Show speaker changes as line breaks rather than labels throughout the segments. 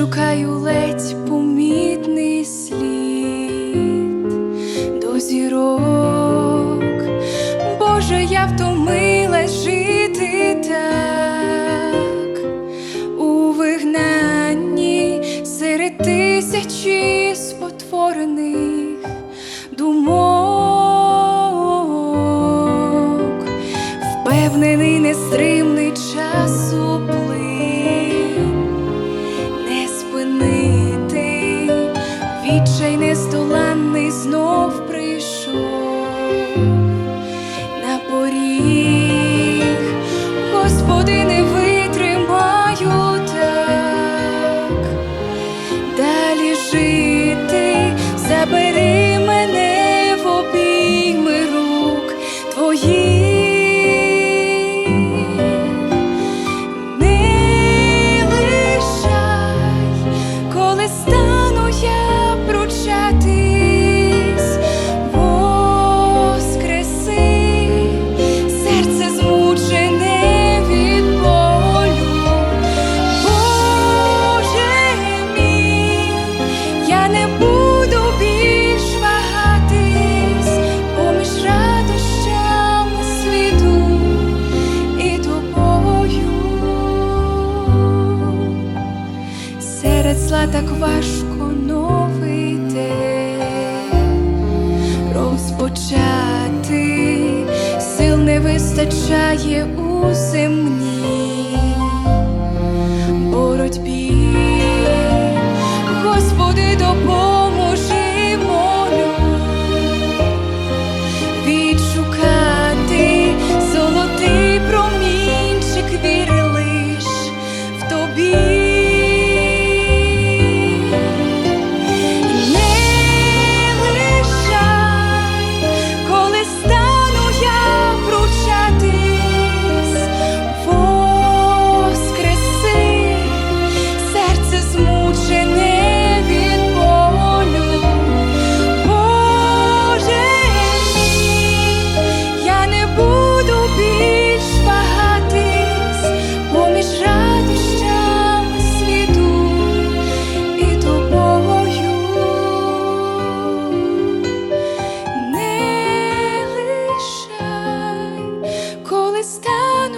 шукаю ледь. так важко новий день розпочати, сил не вистачає у землі.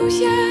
留下。